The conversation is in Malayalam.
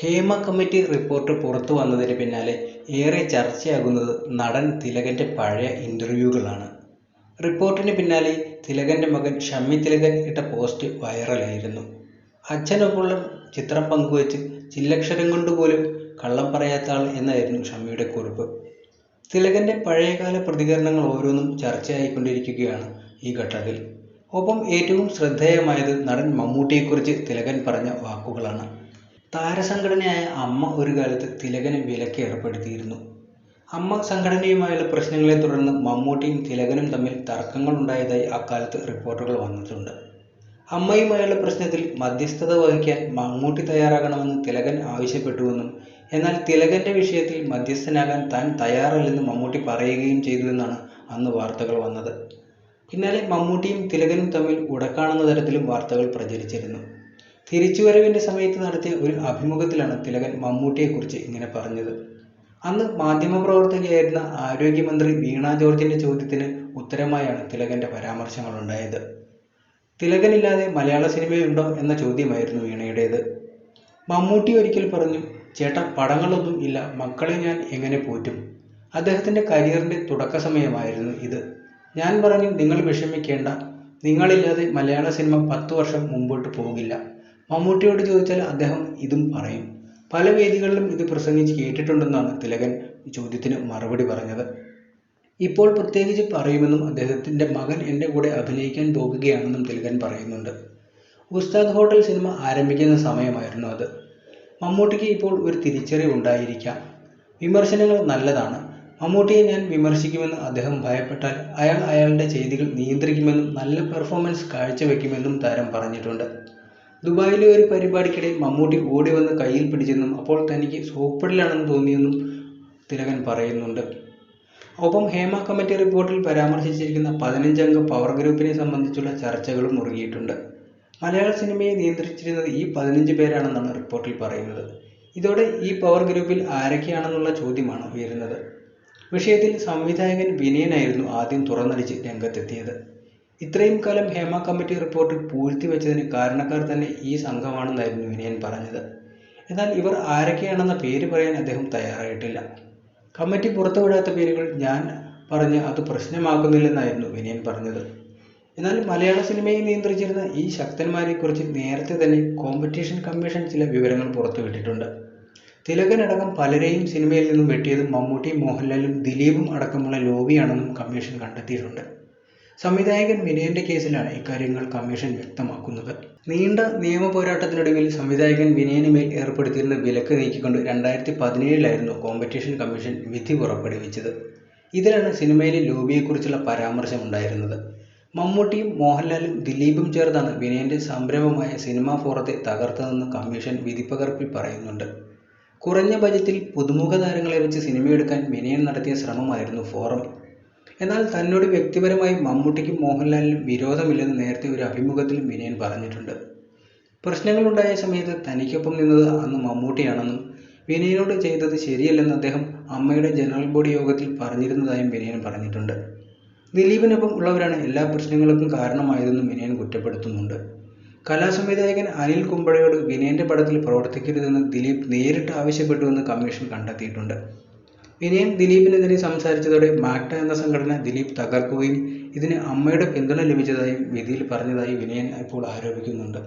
ഹേമ കമ്മിറ്റി റിപ്പോർട്ട് പുറത്തു വന്നതിന് പിന്നാലെ ഏറെ ചർച്ചയാകുന്നത് നടൻ തിലകന്റെ പഴയ ഇന്റർവ്യൂകളാണ്. റിപ്പോർട്ടിന് പിന്നാലെ തിലകന്റെ മകൻ ഷമ്മി തിലകൻ ഇട്ട പോസ്റ്റ് വൈറലായിരുന്നു. അച്ഛനൊപ്പമുള്ള ചിത്രം പങ്കുവച്ച് ചില്ലക്ഷരം കൊണ്ടുപോലും കള്ളം പറയാത്ത ആൾ എന്നായിരുന്നു ഷമ്മിയുടെ കുറിപ്പ്. തിലകന്റെ പഴയകാല പ്രതികരണങ്ങൾ ഓരോന്നും ചർച്ചയായിക്കൊണ്ടിരിക്കുകയാണ് ഈ ഘട്ടത്തിൽ. ഒപ്പം ഏറ്റവും ശ്രദ്ധേയമായത് നടൻ മമ്മൂട്ടിയെക്കുറിച്ച് തിലകൻ പറഞ്ഞ വാക്കുകളാണ്. താരസംഘടനയായ അമ്മ ഒരു കാലത്ത് തിലകന് വിലക്ക് ഏർപ്പെടുത്തിയിരുന്നു. അമ്മ സംഘടനയുമായുള്ള പ്രശ്നങ്ങളെ തുടർന്ന് മമ്മൂട്ടിയും തിലകനും തമ്മിൽ തർക്കങ്ങൾ ഉണ്ടായതായി അക്കാലത്ത് റിപ്പോർട്ടുകൾ വന്നിട്ടുണ്ട്. അമ്മയുമായുള്ള പ്രശ്നത്തിൽ മധ്യസ്ഥത വഹിക്കാൻ മമ്മൂട്ടി തയ്യാറാകണമെന്ന് തിലകൻ ആവശ്യപ്പെട്ടുവെന്നും എന്നാൽ തിലകന്റെ വിഷയത്തിൽ മധ്യസ്ഥനാകാൻ താൻ തയ്യാറല്ലെന്ന് മമ്മൂട്ടി പറയുകയും ചെയ്തുവെന്നാണ് അന്ന് വാർത്തകൾ വന്നത്. പിന്നാലെ മമ്മൂട്ടിയും തിലകനും തമ്മിൽ ഉടക്കാണെന്ന തരത്തിലും വാർത്തകൾ പ്രചരിച്ചിരുന്നു. തിരിച്ചുവരവിന്റെ സമയത്ത് നടത്തിയ ഒരു അഭിമുഖത്തിലാണ് തിലകൻ മമ്മൂട്ടിയെക്കുറിച്ച് ഇങ്ങനെ പറഞ്ഞത്. അന്ന് മാധ്യമപ്രവർത്തകയായിരുന്ന ആരോഗ്യമന്ത്രി വീണ ജോർജിന്റെ ചോദ്യത്തിന് ഉത്തരമായാണ് തിലകന്റെ പരാമർശങ്ങളുണ്ടായത്. തിലകനില്ലാതെ മലയാള സിനിമയുണ്ടോ എന്ന ചോദ്യമായിരുന്നു വീണയുടേത്. മമ്മൂട്ടി ഒരിക്കൽ പറഞ്ഞു ചേട്ട പടങ്ങളൊന്നും ഇല്ല മക്കളെ ഞാൻ എങ്ങനെ പോറ്റും. അദ്ദേഹത്തിന്റെ കരിയറിന്റെ തുടക്ക സമയമായിരുന്നു ഇത്. ഞാൻ പറഞ്ഞു നിങ്ങൾ വിഷമിക്കേണ്ട നിങ്ങളില്ലാതെ മലയാള സിനിമ പത്തു വർഷം മുമ്പോട്ട് പോകില്ല. മമ്മൂട്ടിയോട് ചോദിച്ചാൽ അദ്ദേഹം ഇതും പറയും. പല വേദികളിലും ഇത് പ്രസംഗിച്ച് കേട്ടിട്ടുണ്ടെന്നാണ് തിലകൻ ചോദ്യത്തിന് മറുപടി പറഞ്ഞത്. ഇപ്പോൾ പ്രത്യേകിച്ച് പറയുമെന്നും അദ്ദേഹത്തിന്റെ മകൻ എന്റെ കൂടെ അഭിനയിക്കാൻ പോകുകയാണെന്നും തിലകൻ പറയുന്നുണ്ട്. ഉസ്താദ് ഹോട്ടൽ സിനിമ ആരംഭിക്കുന്ന സമയമായിരുന്നു അത്. മമ്മൂട്ടിക്ക് ഇപ്പോൾ ഒരു തിരിച്ചറിവ് ഉണ്ടായിരിക്കാം. വിമർശനങ്ങൾ നല്ലതാണ്. മമ്മൂട്ടിയെ ഞാൻ വിമർശിക്കുമെന്ന് അദ്ദേഹം ഭയപ്പെട്ടാൽ അയാൾ അയാളുടെ ചെയ്തികൾ നിയന്ത്രിക്കുമെന്നും നല്ല പെർഫോമൻസ് കാഴ്ചവെക്കുമെന്നും താരം പറഞ്ഞിട്ടുണ്ട്. ദുബായിലെ ഒരു പരിപാടിക്കിടെ മമ്മൂട്ടി ഓടി വന്ന് കയ്യിൽ പിടിച്ചെന്നും അപ്പോൾ തനിക്ക് സോപ്പിടലാണെന്ന് തോന്നിയെന്നും തിലകൻ പറയുന്നുണ്ട്. ഒപ്പം ഹേമ കമ്മിറ്റി റിപ്പോർട്ടിൽ പരാമർശിച്ചിരിക്കുന്ന പതിനഞ്ചംഗ പവർ ഗ്രൂപ്പിനെ സംബന്ധിച്ചുള്ള ചർച്ചകളും മുറുകിയിട്ടുണ്ട്. മലയാള സിനിമയെ നിയന്ത്രിച്ചിരുന്നത് ഈ പതിനഞ്ച് പേരാണെന്നാണ് റിപ്പോർട്ടിൽ പറയുന്നത്. ഇതോടെ ഈ പവർ ഗ്രൂപ്പിൽ ആരൊക്കെയാണെന്നുള്ള ചോദ്യമാണ് ഉയരുന്നത്. വിഷയത്തിൽ സംവിധായകൻ വിനയനായിരുന്നു ആദ്യം തുറന്നടിച്ച് രംഗത്തെത്തിയത്. ഇത്രയും കാലം ഹേമ കമ്മിറ്റി റിപ്പോർട്ട് പൂഴ്ത്തിവെച്ചതിന് കാരണക്കാർ തന്നെ ഈ സംഘമാണെന്നായിരുന്നു വിനയൻ പറഞ്ഞത്. എന്നാൽ ഇവർ ആരൊക്കെയാണെന്ന പേര് പറയാൻ അദ്ദേഹം തയ്യാറായിട്ടില്ല. കമ്മിറ്റി പുറത്തുവിടാത്ത പേരുകൾ ഞാൻ പറഞ്ഞ് അത് പ്രശ്നമാക്കുന്നില്ലെന്നായിരുന്നു വിനയൻ പറഞ്ഞത്. എന്നാൽ മലയാള സിനിമയെ നിയന്ത്രിച്ചിരുന്ന ഈ ശക്തന്മാരെക്കുറിച്ച് നേരത്തെ തന്നെ കോമ്പറ്റീഷൻ കമ്മീഷൻ ചില വിവരങ്ങൾ പുറത്തുവിട്ടിട്ടുണ്ട്. തിലകനടക്കം പലരെയും സിനിമയിൽ നിന്നും വെട്ടിയത് മമ്മൂട്ടി മോഹൻലാലും ദിലീപും അടക്കമുള്ള ലോബിയാണെന്നും കമ്മീഷൻ കണ്ടെത്തിയിട്ടുണ്ട്. സംവിധായകൻ വിനയന്റെ കേസിലാണ് ഇക്കാര്യങ്ങൾ കമ്മീഷൻ വ്യക്തമാക്കുന്നത്. നീണ്ട നിയമ പോരാട്ടത്തിനൊടുവിൽ സംവിധായകൻ വിനയന് മേൽ ഏർപ്പെടുത്തിയിരുന്ന വിലക്ക് നീക്കിക്കൊണ്ട് രണ്ടായിരത്തി പതിനേഴിലായിരുന്നു കോമ്പറ്റീഷൻ കമ്മീഷൻ വിധി പുറപ്പെടുവിച്ചത്. ഇതിലാണ് സിനിമയിലെ ലോബിയെക്കുറിച്ചുള്ള പരാമർശം ഉണ്ടായിരുന്നത് മമ്മൂട്ടിയും മോഹൻലാലും ദിലീപും ചേർന്നാണ് വിനയന്റെ സംരംഭമായ സിനിമാ ഫോറത്തെ തകർത്തതെന്ന് കമ്മീഷൻ വിധിപ്പകർപ്പിൽ പറയുന്നുണ്ട്. കുറഞ്ഞ ബജറ്റിൽ പുതുമുഖ താരങ്ങളെ വെച്ച് സിനിമയെടുക്കാൻ വിനയൻ നടത്തിയ ശ്രമമായിരുന്നു ഫോറം. എന്നാൽ തന്നോട് വ്യക്തിപരമായി മമ്മൂട്ടിക്കും മോഹൻലാലിനും വിരോധമില്ലെന്ന് നേരത്തെ ഒരു അഭിമുഖത്തിൽ വിനയൻ പറഞ്ഞിട്ടുണ്ട്. പ്രശ്നങ്ങളുണ്ടായ സമയത്ത് തനിക്കൊപ്പം നിന്നത് അന്ന് മമ്മൂട്ടിയാണെന്നും വിനയനോട് ചെയ്തത് ശരിയല്ലെന്ന് അദ്ദേഹം അമ്മയുടെ ജനറൽ ബോഡി യോഗത്തിൽ പറഞ്ഞിരുന്നതായും വിനയൻ പറഞ്ഞിട്ടുണ്ട്. ദിലീപിനൊപ്പം ഉള്ളവരാണ് എല്ലാ പ്രശ്നങ്ങൾക്കും കാരണമായതെന്നും വിനയൻ കുറ്റപ്പെടുത്തുന്നുണ്ട്. കലാസംവിധായകൻ അനിൽ കുമ്പഴയോട് വിനയന്റെ പടത്തിൽ പ്രവർത്തിക്കരുതെന്ന് ദിലീപ് നേരിട്ട് ആവശ്യപ്പെട്ടുവെന്ന് കമ്മീഷൻ കണ്ടെത്തിയിട്ടുണ്ട്. വിനയൻ ദിലീപിനെതിരെ സംസാരിച്ചതോടെ മാക്ട എന്ന സംഘടന ദിലീപ് തകർക്കുകയും ഇതിന് അമ്മയുടെ പിന്തുണ ലഭിച്ചതായും വിധിയിൽ പറഞ്ഞതായി വിനയൻ ഇപ്പോൾ ആരോപിക്കുന്നുണ്ട്.